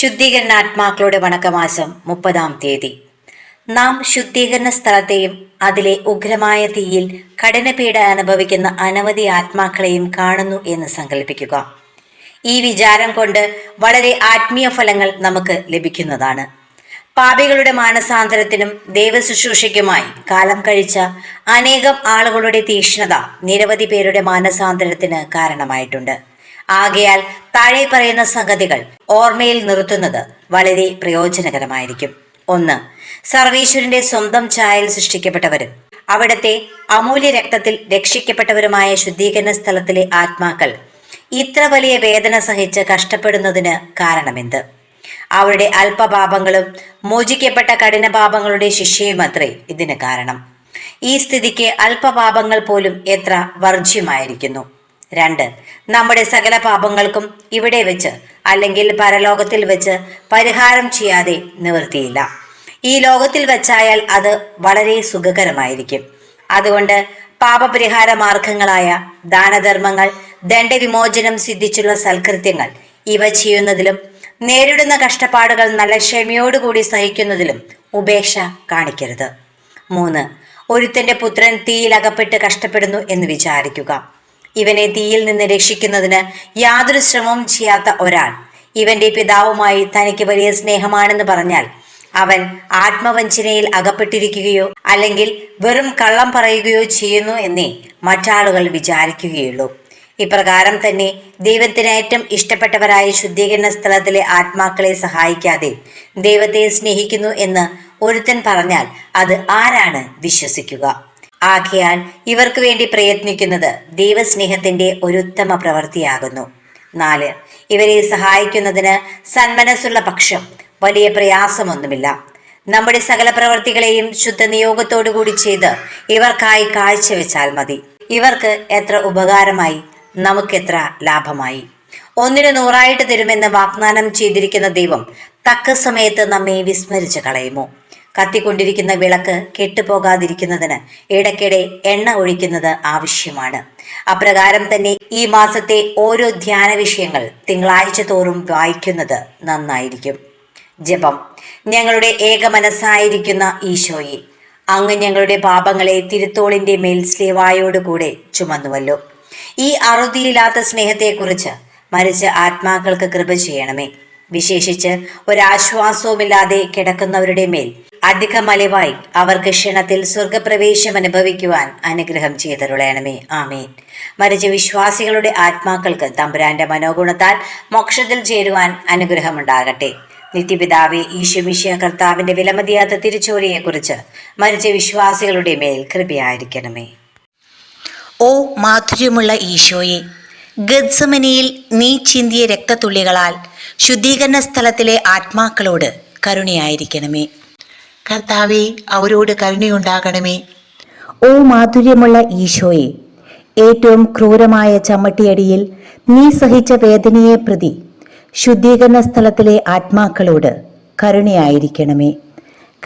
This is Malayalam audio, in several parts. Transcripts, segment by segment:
ശുദ്ധീകരണാത്മാക്കളുടെ വണക്കമാസം മുപ്പതാം തീയതി. നാം ശുദ്ധീകരണ സ്ഥലത്തെയും അതിലെ ഉഗ്രമായ തീയിൽ കഠിനപീഡ അനുഭവിക്കുന്ന അനവധി ആത്മാക്കളെയും കാണുന്നു എന്ന് സങ്കല്പിക്കുക ഈ വിചാരം കൊണ്ട് വളരെ ആത്മീയ ഫലങ്ങൾ നമുക്ക് ലഭിക്കുന്നതാണ്. പാപികളുടെ മാനസാന്തരത്തിനും ദൈവശുശ്രൂഷയ്ക്കുമായി കാലം കഴിച്ച അനേകം ആളുകളുടെ തീക്ഷ്ണത നിരവധി പേരുടെ മാനസാന്തരത്തിന് കാരണമായിട്ടുണ്ട്. ആകയാൽ താഴെ പറയുന്ന സംഗതികൾ ഓർമ്മയിൽ നിർത്തുന്നത് വളരെ പ്രയോജനകരമായിരിക്കും. ഒന്ന് സർവീശ്വരന്റെ സ്വന്തം ചായൽ സൃഷ്ടിക്കപ്പെട്ടവരും അവിടത്തെ അമൂല്യ രക്തത്തിൽ രക്ഷിക്കപ്പെട്ടവരുമായ ശുദ്ധീകരണ സ്ഥലത്തിലെ ആത്മാക്കൾ ഇത്ര വലിയ വേദന സഹിച്ച് കഷ്ടപ്പെടുന്നതിന് കാരണമെന്ത്? അവരുടെ അല്പപാപങ്ങളും മോചിക്കപ്പെട്ട കഠിനപാപങ്ങളുടെ ശിക്ഷയുമത്രേ ഇതിന് കാരണം. ഈ സ്ഥിതിക്ക് അല്പപാപങ്ങൾ പോലും എത്ര വർജ്യമായിരിക്കുന്നു രണ്ട്. നമ്മുടെ സകല പാപങ്ങൾക്കും ഇവിടെ വെച്ച് അല്ലെങ്കിൽ പരലോകത്തിൽ വെച്ച് പരിഹാരം ചെയ്യാതെ നിവൃത്തിയില്ല. ഈ ലോകത്തിൽ വെച്ചായാൽ അത് വളരെ സുഖകരമായിരിക്കും. അതുകൊണ്ട് പാപപരിഹാര മാർഗങ്ങളായ ദാനധർമ്മങ്ങൾ ദണ്ഡവിമോചനം സിദ്ധിച്ചുള്ള സൽകൃത്യങ്ങൾ ഇവ ചെയ്യുന്നതിലും നേരിടുന്ന കഷ്ടപ്പാടുകൾ നല്ല ക്ഷമയോടുകൂടി സഹിക്കുന്നതിലും ഉപേക്ഷ കാണിക്കരുത്. മൂന്ന്. ഒരുത്തന്റെ പുത്രൻ തീയിൽ അകപ്പെട്ട് കഷ്ടപ്പെടുന്നു എന്ന് വിചാരിക്കുക. ഇവനെ തീയിൽ നിന്ന് രക്ഷിക്കുന്നതിന് യാതൊരു ശ്രമവും ചെയ്യാത്ത ഒരാൾ. ഇവന്റെ പിതാവുമായി തനിക്ക് വലിയ സ്നേഹമാണെന്ന് പറഞ്ഞാൽ അവൻ ആത്മവഞ്ചനയിൽ അകപ്പെട്ടിരിക്കുകയോ അല്ലെങ്കിൽ വെറും കള്ളം പറയുകയോ ചെയ്യുന്നു എന്നേ മറ്റാളുകൾ വിചാരിക്കുകയുള്ളൂ. ഇപ്രകാരം തന്നെ ദൈവത്തിന് ഏറ്റവും ഇഷ്ടപ്പെട്ടവരായ ശുദ്ധീകരണ സ്ഥലത്തിലെ ആത്മാക്കളെ സഹായിക്കാതെ ദൈവത്തെ സ്നേഹിക്കുന്നു എന്ന് ഒരുത്തൻ പറഞ്ഞാൽ അത് ആരാണ് വിശ്വസിക്കുക? ആകയാൽ ഇവർക്ക് വേണ്ടി പ്രയത്നിക്കുന്നത് ദൈവസ്നേഹത്തിന്റെ ഒരു ഉത്തമ പ്രവൃത്തിയാകുന്നു. നാല് ഇവരെ സഹായിക്കുന്നതിന് സന്മനസ്സുള്ള പക്ഷം വലിയ പ്രയാസമൊന്നുമില്ല. നമ്മുടെ സകല പ്രവർത്തികളെയും ശുദ്ധ നിയോഗത്തോടുകൂടി ചെയ്ത് ഇവർക്കായി കാഴ്ചവെച്ചാൽ മതി. ഇവർക്ക് എത്ര ഉപകാരമായി നമുക്കെത്ര ലാഭമായി. ഒന്നിന് നൂറായിട്ട് തരുമെന്ന് വാഗ്ദാനം ചെയ്തിരിക്കുന്ന ദൈവം തക്ക സമയത്ത് നമ്മെ വിസ്മരിച്ച് കളയുമോ? കത്തിക്കൊണ്ടിരിക്കുന്ന വിളക്ക് കെട്ടുപോകാതിരിക്കുന്നതിന് ഇടയ്ക്കിടെ എണ്ണ ഒഴിക്കുന്നത് ആവശ്യമാണ്. അപ്രകാരം തന്നെ ഈ മാസത്തെ ഓരോ ധ്യാന വിഷയങ്ങൾ തിങ്കളാഴ്ച തോറും വായിക്കുന്നത് നന്നായിരിക്കും. ജപം. ഞങ്ങളുടെ ഏക മനസ്സായിരിക്കുന്ന ഈശോയെ അങ്ങ് ഞങ്ങളുടെ പാപങ്ങളെ തിരുത്തോളിന്റെ മേൽ സ്ലേവായോടുകൂടെ ചുമന്നുവല്ലോ. ഈ അറുതിയില്ലാത്ത സ്നേഹത്തെക്കുറിച്ച് മരിച്ച ആത്മാക്കൾക്ക് കൃപ ചെയ്യണമേ. വിശേഷിച്ച് ഒരാശ്വാസവുമില്ലാതെ കിടക്കുന്നവരുടെ മേൽ അധിക മലിവായി. അവർക്ക് ക്ഷണത്തിൽ സ്വർഗപ്രവേശം അനുഭവിക്കുവാൻ അനുഗ്രഹം ചെയ്തരുളയണമേ ആമേൻ. മരിച്ച വിശ്വാസികളുടെ ആത്മാക്കൾക്ക് തമ്പുരാന്റെ മനോഗുണത്താൽ മോക്ഷത്തിൽ ചേരുവാൻ അനുഗ്രഹമുണ്ടാകട്ടെ. നിത്യപിതാവെ ഈശ്വമിഷ്യ കർത്താവിന്റെ വിലമതിയാത്ത തിരിച്ചോരിയെക്കുറിച്ച് മരിച്ച വിശ്വാസികളുടെ മേൽ കൃപയായിരിക്കണമേ. ഓ മാധുര്യമുള്ള ഈശോയെ ഗദ്സമനിയിൽ നീ ചിന്തിയ രക്തത്തുള്ളികളാൽ ശുദ്ധീകരണ സ്ഥലത്തിലെ ആത്മാക്കളോട് കരുണയായിരിക്കണമേ. കർത്താവെ അവരോട് കരുണയുണ്ടാകണമേ. ഓ മാധുര്യമുള്ള ഈശോയെ ഏറ്റവും ക്രൂരമായ ചമ്മട്ടിയടിയിൽ നീ സഹിച്ച വേദനയെ പ്രതി ശുദ്ധീകരണ സ്ഥലത്തിലെ ആത്മാക്കളോട് കരുണയായിരിക്കണമേ.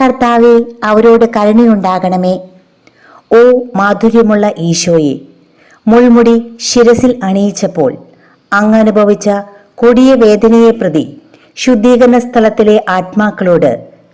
കർത്താവെ അവരോട് കരുണയുണ്ടാകണമേ. ഓ മാധുര്യമുള്ള ഈശോയെ മുൾമുടി ശിരസിൽ അണിയിച്ചപ്പോൾ അങ്ങ് അനുഭവിച്ച കൊടിയ വേദനയെ പ്രതി ശുദ്ധീകരണ സ്ഥലത്തിലെ ആത്മാക്കളോട്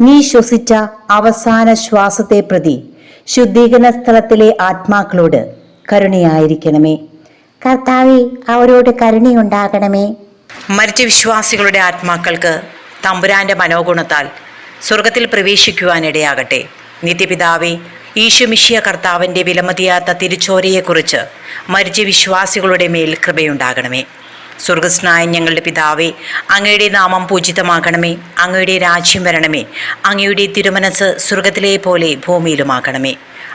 നീ ശ്വസിച്ച അവസാന ശ്വാസത്തെ പ്രതി. ശുദ്ധീകരണ സ്ഥലത്തിലെ ആത്മാക്കളോട് കരുണയായിരിക്കണമേ. കർത്താവെ അവരോട് കരുണയുണ്ടാകണമേ. മരിച്ച വിശ്വാസികളുടെ ആത്മാക്കൾക്ക് തമ്പുരാന്റെ മനോഗുണത്താൽ സ്വർഗത്തിൽ പ്രവേശിക്കുവാനിടയാകട്ടെ. നിത്യപിതാവേ ഈശുമിഷിയ കർത്താവിന്റെ വിലമതിയാത്ത തിരിച്ചോരയെക്കുറിച്ച് മരിച്ച വിശ്വാസികളുടെ മേൽ കൃപയുണ്ടാകണമേ. സ്വർഗസ്നായ ഞങ്ങളുടെ പിതാവേ അങ്ങയുടെ നാമം പൂജിതമാകണമേ അങ്ങയുടെ രാജ്യം വരണമേ അങ്ങയുടെ തിരുമനസ് സ്വർഗത്തിലെ പോലെ ഭൂമിയിലുമാകണമേ.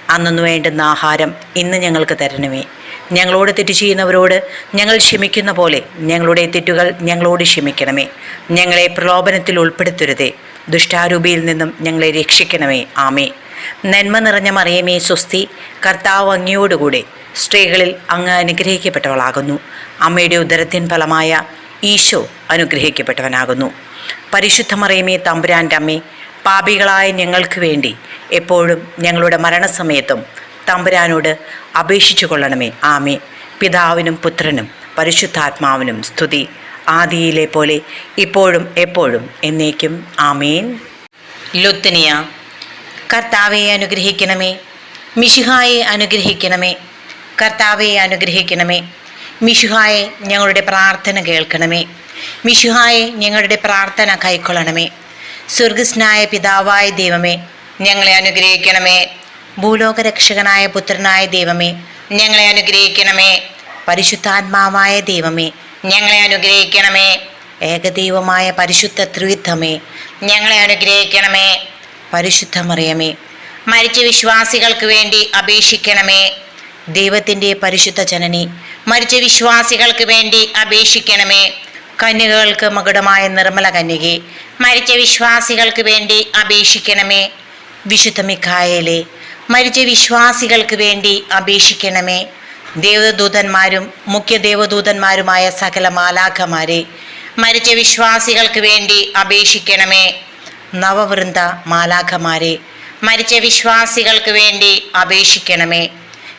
അന്നു വേണ്ടുന്ന ആഹാരം ഇന്ന് ഞങ്ങൾക്ക് തരണമേ. ഞങ്ങളോട് തെറ്റ് ചെയ്യുന്നവരോട് ഞങ്ങൾ ക്ഷമിക്കുന്ന പോലെ ഞങ്ങളുടെ തെറ്റുകൾ ഞങ്ങളോട് ക്ഷമിക്കണമേ. ഞങ്ങളെ പ്രലോഭനത്തിൽ ഉൾപ്പെടുത്തരുതേ. ദുഷ്ടാരൂപിയിൽ നിന്നും ഞങ്ങളെ രക്ഷിക്കണമേ. ആമേ നന്മ നിറഞ്ഞ മറിയമേ സ്വസ്തി. കർത്താവ് അങ്ങയോടുകൂടെ സ്ത്രീകളിൽ അങ്ങ് അനുഗ്രഹിക്കപ്പെട്ടവളാകുന്നു. അമ്മയുടെ ഉദരത്തിൻ ഫലമായ ഈശോ അനുഗ്രഹിക്കപ്പെട്ടവനാകുന്നു. പരിശുദ്ധ മറിയമേ തമ്പുരാന്റെ അമ്മേ പാപികളായ ഞങ്ങൾക്ക് വേണ്ടി എപ്പോഴും ഞങ്ങളുടെ മരണസമയത്തും തമ്പുരാനോട് അപേക്ഷിച്ചു കൊള്ളണമേ. ആമേ പിതാവിനും പുത്രനും പരിശുദ്ധാത്മാവിനും സ്തുതി. ആദിയിലെ പോലെ ഇപ്പോഴും എപ്പോഴും എന്നേക്കും. ആമേൻ. ലുത്തനിയ കർത്താവെ അനുഗ്രഹിക്കണമേ. മിഷിഹായെ അനുഗ്രഹിക്കണമേ. കർത്താവെ അനുഗ്രഹിക്കണമേ. മിഷുഹായെ ഞങ്ങളുടെ പ്രാർത്ഥന കേൾക്കണമേ. മിഷുഹായെ ഞങ്ങളുടെ പ്രാർത്ഥന കൈക്കൊള്ളണമേ. സ്വർഗസ്നായ പിതാവായ ദൈവമേ ഞങ്ങളെ അനുഗ്രഹിക്കണമേ. ഭൂലോകരക്ഷകനായ പുത്രനായ ദൈവമേ ഞങ്ങളെ അനുഗ്രഹിക്കണമേ. പരിശുദ്ധാത്മാവായ ദൈവമേ ഞങ്ങളെ അനുഗ്രഹിക്കണമേ. ഏകദൈവമായ പരിശുദ്ധ ത്രിവിധമേ ഞങ്ങളെ അനുഗ്രഹിക്കണമേ. പരിശുദ്ധമറിയമേ മരിച്ച വിശ്വാസികൾക്ക് വേണ്ടി അപേക്ഷിക്കണമേ. ദൈവത്തിന്റെ പരിശുദ്ധ ജനനി മരിച്ച വിശ്വാസികൾക്ക് വേണ്ടി അപേക്ഷിക്കണമേ. കന്യകകൾക്ക് മകുടമായ നിർമ്മല കന്യകെ മരിച്ച വിശ്വാസികൾക്ക് വേണ്ടി അപേക്ഷിക്കണമേ. വിശുദ്ധ മിഖായേലെ മരിച്ച വിശ്വാസികൾക്ക് വേണ്ടി അപേക്ഷിക്കണമേ. ദേവദൂതന്മാരും മുഖ്യ ദേവദൂതന്മാരുമായ സകല മാലാഖമാരെ മരിച്ച വിശ്വാസികൾക്ക് വേണ്ടി അപേക്ഷിക്കണമേ. നവവൃന്ദ മാലാഖമാരെ മരിച്ച വിശ്വാസികൾക്ക് വേണ്ടി അപേക്ഷിക്കണമേ.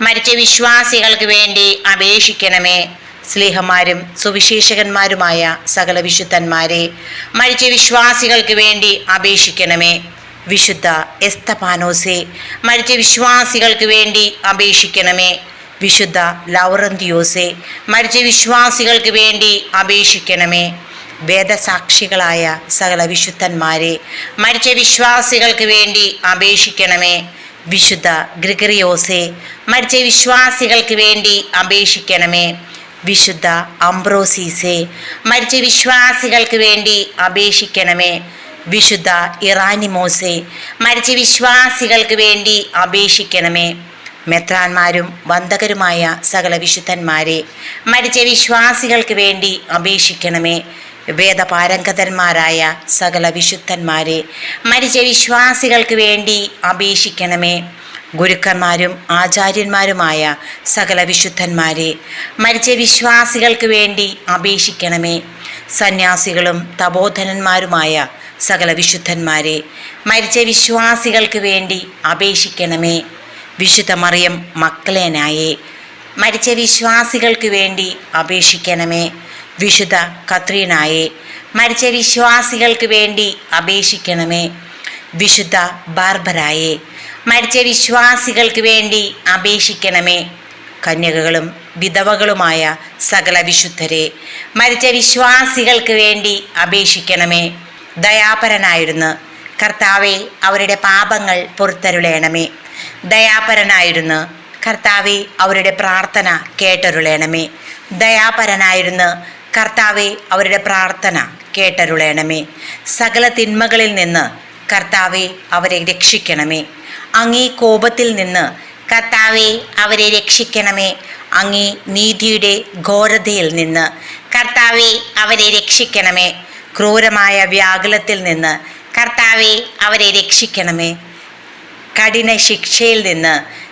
മരിച്ച വിശ്വാസികൾക്ക് വേണ്ടി അപേക്ഷിക്കണമേ. സ്ലീഹമാരും സുവിശേഷകന്മാരുമായ സകല വിശുദ്ധന്മാരെ മരിച്ച വിശ്വാസികൾക്ക് വേണ്ടി അപേക്ഷിക്കണമേ. വിശുദ്ധ എസ്തപാനോസെ മരിച്ച വിശ്വാസികൾക്ക് വേണ്ടി അപേക്ഷിക്കണമേ. വിശുദ്ധ ലൗറന്തിയോസെ മരിച്ച വിശ്വാസികൾക്ക് വേണ്ടി അപേക്ഷിക്കണമേ. വേദസാക്ഷികളായ സകല വിശുദ്ധന്മാരെ മരിച്ച വിശ്വാസികൾക്ക് വേണ്ടി അപേക്ഷിക്കണമേ. വിശുദ്ധ ഗ്രിഗറിയോസെ മരിച്ച വിശ്വാസികൾക്ക് വേണ്ടി അപേക്ഷിക്കണമേ. വിശുദ്ധ അംബ്രോസീസെ മരിച്ച വിശ്വാസികൾക്ക് വേണ്ടി അപേക്ഷിക്കണമേ. വിശുദ്ധ ഇറാനിമോസെ മരിച്ച വിശ്വാസികൾക്ക് വേണ്ടി അപേക്ഷിക്കണമേ. മെത്രാന്മാരും വന്ദകരുമായ സകല വിശുദ്ധന്മാരെ മരിച്ച വിശ്വാസികൾക്ക് വേണ്ടി അപേക്ഷിക്കണമേ. വേദപാരംഗതന്മാരായ സകല വിശുദ്ധന്മാരെ മരിച്ച വിശ്വാസികൾക്ക് വേണ്ടി അപേക്ഷിക്കണമേ. ഗുരുക്കന്മാരും ആചാര്യന്മാരുമായ സകല വിശുദ്ധന്മാരെ മരിച്ച വിശ്വാസികൾക്ക് വേണ്ടി അപേക്ഷിക്കണമേ. സന്യാസികളും തപോധനന്മാരുമായ സകല വിശുദ്ധന്മാരെ മരിച്ച വിശ്വാസികൾക്ക് വേണ്ടി അപേക്ഷിക്കണമേ. വിശുദ്ധമറിയം മക്കളേനായേ. മരിച്ച വിശ്വാസികൾക്ക് വേണ്ടി അപേക്ഷിക്കണമേ. വിശുദ്ധ കത്രീനായെ മരിച്ച വിശ്വാസികൾക്ക് വേണ്ടി അപേക്ഷിക്കണമേ. വിശുദ്ധ ബാർബരായെ മരിച്ച വിശ്വാസികൾക്ക് വേണ്ടി അപേക്ഷിക്കണമേ. കന്യകകളും വിധവകളുമായ സകല വിശുദ്ധരെ മരിച്ച വിശ്വാസികൾക്ക് വേണ്ടി അപേക്ഷിക്കണമേ. ദയാപരനായിരുന്നു കർത്താവെ അവരുടെ പാപങ്ങൾ പുറത്തരുളേണമേ. ദയാപരനായിരുന്നു കർത്താവെ അവരുടെ പ്രാർത്ഥന കേട്ടരുളേണമേ. ദയാപരനായിരുന്ന് കർത്താവെ അവരുടെ പ്രാർത്ഥന കേട്ടരുളേണമേ. സകല തിന്മകളിൽ നിന്ന് കർത്താവെ അവരെ രക്ഷിക്കണമേ. അങ്ങേ കോപത്തിൽ നിന്ന് കർത്താവെ അവരെ രക്ഷിക്കണമേ. അങ്ങേ നീതിയുടെ ഘോരതയിൽ നിന്ന് കർത്താവെ അവരെ രക്ഷിക്കണമേ. ക്രൂരമായ വ്യാകുലത്തിൽ നിന്ന് കർത്താവെ അവരെ രക്ഷിക്കണമേ. കഠിന ശിക്ഷയിൽ നിന്ന്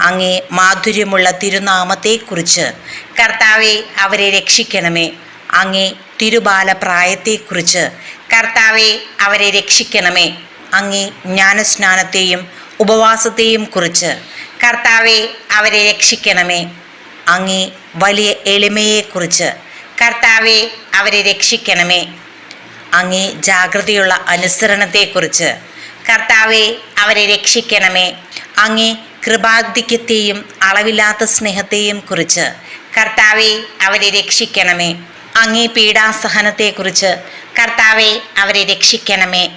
അങ്ങേ മാധുര്യമുള്ള തിരുനാമത്തെക്കുറിച്ച്. കർത്താവെ അവരെ രക്ഷിക്കണമേ. അങ്ങേ തിരുബാല പ്രായത്തെക്കുറിച്ച് കർത്താവെ അവരെ രക്ഷിക്കണമേ. അങ്ങേ ജ്ഞാനസ്നാനത്തെയും ഉപവാസത്തെയും കുറിച്ച്. കർത്താവെ അവരെ രക്ഷിക്കണമേ. അങ്ങേ വലിയ എളിമയെക്കുറിച്ച്. കർത്താവെ അവരെ രക്ഷിക്കണമേ. അങ്ങേ ജാഗ്രതയുള്ള അനുസരണത്തെക്കുറിച്ച്. കർത്താവെ അവരെ രക്ഷിക്കണമേ. അങ്ങേ കൃപാധിക്യത്തെയും അളവില്ലാത്ത സ്നേഹത്തെയും കുറിച്ച് കർത്താവെ അവരെ രക്ഷിക്കണമേ. അങ്ങേ പീഡാസഹനത്തെക്കുറിച്ച് കർത്താവെ അവരെ രക്ഷിക്കണമേ.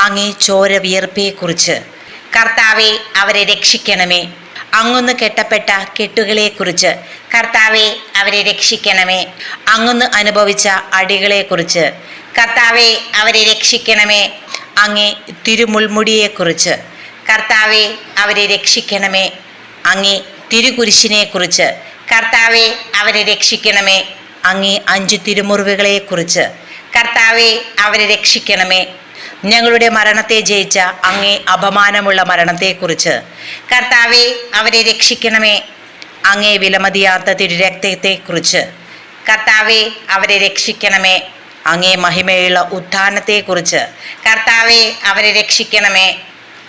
അങ്ങേ ചോര വിയർപ്പയെക്കുറിച്ച് കർത്താവെ അവരെ രക്ഷിക്കണമേ. അങ്ങൊന്ന് കെട്ടപ്പെട്ട കെട്ടുകളെക്കുറിച്ച് കർത്താവെ അവരെ രക്ഷിക്കണമേ. അങ്ങൊന്ന് അനുഭവിച്ച അടികളെക്കുറിച്ച് കർത്താവെ അവരെ രക്ഷിക്കണമേ. അങ്ങേ തിരുമുൾമുടിയെക്കുറിച്ച് കർത്താവെ അവരെ രക്ഷിക്കണമേ. അങ്ങേ തിരുകുരിശിനെക്കുറിച്ച്. കർത്താവെ അവരെ രക്ഷിക്കണമേ. അങ്ങേ അഞ്ചു തിരുമുറിവുകളെക്കുറിച്ച്. കർത്താവെ അവരെ രക്ഷിക്കണമേ. ഞങ്ങളുടെ മരണത്തെ ജയിച്ച അങ്ങേ അപമാനമുള്ള മരണത്തെക്കുറിച്ച്. കർത്താവെ അവരെ രക്ഷിക്കണമേ. അങ്ങേ വിലമതിയാത്ത തിരുരക്തത്തെക്കുറിച്ച്. കർത്താവെ അവരെ രക്ഷിക്കണമേ. അങ്ങേ മഹിമയുള്ള ഉത്ഥാനത്തെക്കുറിച്ച്. കർത്താവെ അവരെ രക്ഷിക്കണമേ.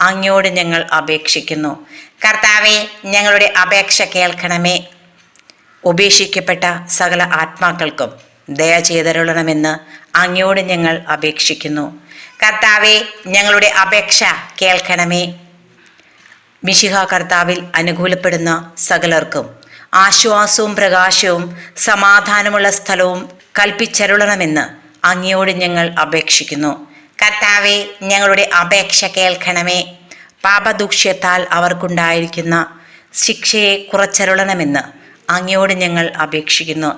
അങ്ങയോട് ഞങ്ങൾ അപേക്ഷിക്കുന്നു. കർത്താവെ ഞങ്ങളുടെ അപേക്ഷ കേൾക്കണമേ. ഉപേക്ഷിക്കപ്പെട്ട സകല ആത്മാക്കൾക്കും ദയ ചെയ്തരുളണമെന്ന് അങ്ങയോട് ഞങ്ങൾ അപേക്ഷിക്കുന്നു. കർത്താവെ ഞങ്ങളുടെ അപേക്ഷ കേൾക്കണമേ. മിശിഹ കർത്താവിൽ അനുകൂലപ്പെടുന്ന സകലർക്കും ആശ്വാസവും പ്രകാശവും സമാധാനമുള്ള സ്ഥലവും കൽപ്പിച്ചരുളണമെന്ന് അങ്ങയോട് ഞങ്ങൾ അപേക്ഷിക്കുന്നു. കർത്താവെ ഞങ്ങളുടെ അപേക്ഷ കേൾക്കണമേ. പാപദൂക്ഷ്യത്താൽ അവർക്കുണ്ടായിരിക്കുന്ന ശിക്ഷയെ കുറച്ചരുളണമെന്ന് അങ്ങയോട് ഞങ്ങൾ അപേക്ഷിക്കുന്നു.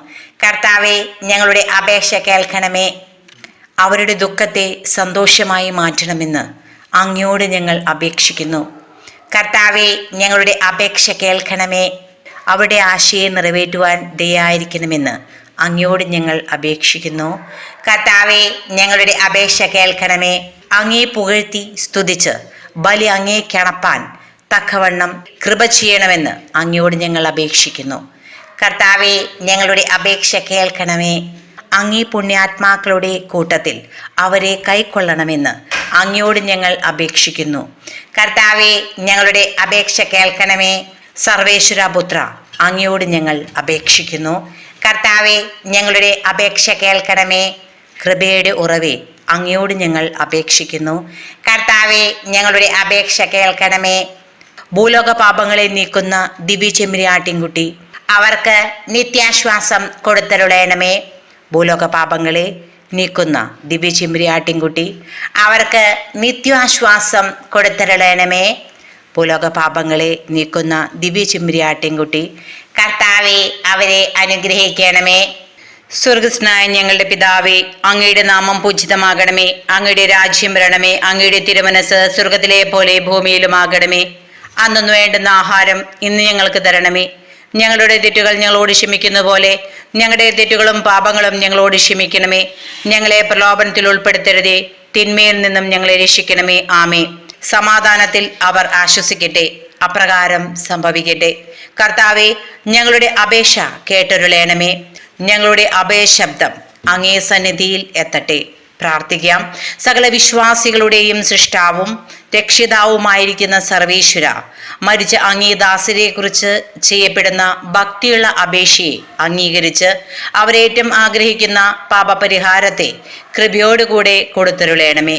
കർത്താവെ ഞങ്ങളുടെ അപേക്ഷ കേൾക്കണമേ. അവരുടെ ദുഃഖത്തെ സന്തോഷമായി മാറ്റണമെന്ന് അങ്ങയോട് ഞങ്ങൾ അപേക്ഷിക്കുന്നു. കർത്താവെ ഞങ്ങളുടെ അപേക്ഷ കേൾക്കണമേ. അവരുടെ ആശയെ നിറവേറ്റുവാൻ ദയായിരിക്കണമെന്ന് അങ്ങയോട് ഞങ്ങൾ അപേക്ഷിക്കുന്നു. കർത്താവെ ഞങ്ങളുടെ അപേക്ഷ കേൾക്കണമേ. അങ്ങേ പുകഴ്ത്തി സ്തുതിച്ച്. ബലി അങ്ങേ കിണപ്പാൻ തക്കവണ്ണം കൃപ ചെയ്യണമെന്ന് അങ്ങയോട് ഞങ്ങൾ അപേക്ഷിക്കുന്നു. കർത്താവെ ഞങ്ങളുടെ അപേക്ഷ കേൾക്കണമേ. അങ്ങേ പുണ്യാത്മാക്കളുടെ കൂട്ടത്തിൽ അവരെ കൈക്കൊള്ളണമെന്ന് അങ്ങയോട് ഞങ്ങൾ അപേക്ഷിക്കുന്നു. കർത്താവെ ഞങ്ങളുടെ അപേക്ഷ കേൾക്കണമേ. സർവേശ്വരപുത്ര അങ്ങയോട് ഞങ്ങൾ അപേക്ഷിക്കുന്നു. കർത്താവെ ഞങ്ങളുടെ അപേക്ഷ കേൾക്കണമേ. കൃപയുടെ ഉറവേ അങ്ങയോട് ഞങ്ങൾ അപേക്ഷിക്കുന്നു. കർത്താവെ ഞങ്ങളുടെ അപേക്ഷ കേൾക്കണമേ. ഭൂലോക പാപങ്ങളെ നീക്കുന്ന ദിവ്യ ചെമ്മിരിയാട്ടിൻകുട്ടി അവർക്ക് നിത്യാശ്വാസം കൊടുത്തരുളയണമേ ഭൂലോക പാപങ്ങളെ നീക്കുന്ന ദിവ്യ ചെമ്മിരിയാട്ടിൻകുട്ടി അവർക്ക് നിത്യാശ്വാസം കൊടുത്തരുളയണമേ ഭൂലോക പാപങ്ങളെ നീക്കുന്ന ദിവ്യ ചെമ്മിരിയാട്ടിൻകുട്ടി കർത്താവെ അവരെ അനുഗ്രഹിക്കണമേ. സ്വർഗസ്നായ ഞങ്ങളുടെ പിതാവേ അങ്ങയുടെ നാമം പൂജിതമാകണമേ. അങ്ങയുടെ രാജ്യം വരണമേ. അങ്ങയുടെ തിരുമനസ് സ്വർഗത്തിലെ പോലെ ഭൂമിയിലുമാകണമേ. അന്നൊന്ന് വേണ്ടുന്ന ആഹാരം ഇന്ന് ഞങ്ങൾക്ക് തരണമേ. ഞങ്ങളുടെ തെറ്റുകൾ ഞങ്ങളോട് ക്ഷമിക്കുന്ന പോലെ ഞങ്ങളുടെ തെറ്റുകളും പാപങ്ങളും ഞങ്ങളോട് ക്ഷമിക്കണമേ. ഞങ്ങളെ പ്രലോഭനത്തിൽ ഉൾപ്പെടുത്തരുതേ. തിന്മയിൽ നിന്നും ഞങ്ങളെ രക്ഷിക്കണമേ. ആമേ സമാധാനത്തിൽ അവർ ആശ്വസിക്കട്ടെ. അപ്രകാരം സംഭവിക്കട്ടെ. കർത്താവെ ഞങ്ങളുടെ അപേക്ഷ കേട്ടൊരുളേണമേ. ഞങ്ങളുടെ അഭയശബ്ദം അങ്ങേ സന്നിധിയിൽ എത്തട്ടെ. പ്രാർത്ഥിക്കാം. സകല വിശ്വാസികളുടെയും സൃഷ്ടാവും രക്ഷിതാവുമായിരിക്കുന്ന സർവേശ്വര മരിച്ച അങ്ങീദാസരെ കുറിച്ച് ചെയ്യപ്പെടുന്ന ഭക്തിയുള്ള അപേക്ഷയെ അംഗീകരിച്ച് അവരേറ്റം ആഗ്രഹിക്കുന്ന പാപപരിഹാരത്തെ കൃപയോടുകൂടെ കൊടുത്തരുളേണമേ.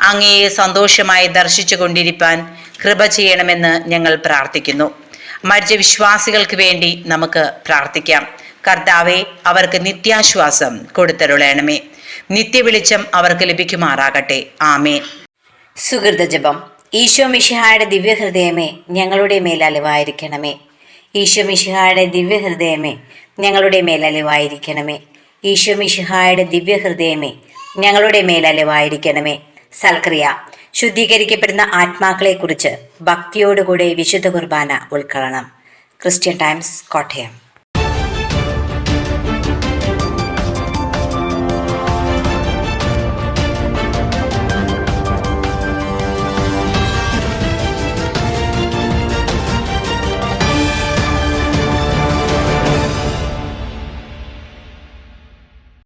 അങ്ങയെ സന്തോഷമായി ദർശിച്ചു കൊണ്ടിരിപ്പാൻ കൃപ ചെയ്യണമെന്ന് ഞങ്ങൾ പ്രാർത്ഥിക്കുന്നു. മരിച്ച വിശ്വാസികൾക്ക് വേണ്ടി നമുക്ക് പ്രാർത്ഥിക്കാം. കർത്താവെ അവർക്ക് നിത്യാശ്വാസം കൊടുത്തരുളയണമേ നിത്യവെളിച്ചം അവർക്ക് ലഭിക്കുമാറാകട്ടെ. ആമേ സുഹൃത ജപം. ഈശോ മിശിഹായുടെ ദിവ്യഹൃദയമേ ഞങ്ങളുടെ മേൽ അലിവായിരിക്കണമേ. ഈശോ മിശിഹായുടെ ദിവ്യഹൃദയമേ ഞങ്ങളുടെ മേൽ അലിവായിരിക്കണമേ. ഈശോ മിശിഹായുടെ ദിവ്യഹൃദയമേ ഞങ്ങളുടെ മേൽ അലിവായിരിക്കണമേ. സൽക്രിയ. ശുദ്ധീകരിക്കപ്പെടുന്ന ആത്മാക്കളെക്കുറിച്ച് ഭക്തിയോടുകൂടെ വിശുദ്ധ കുർബാന ഉൾക്കൊള്ളണം ക്രിസ്ത്യൻ ടൈംസ് കോട്ടയം.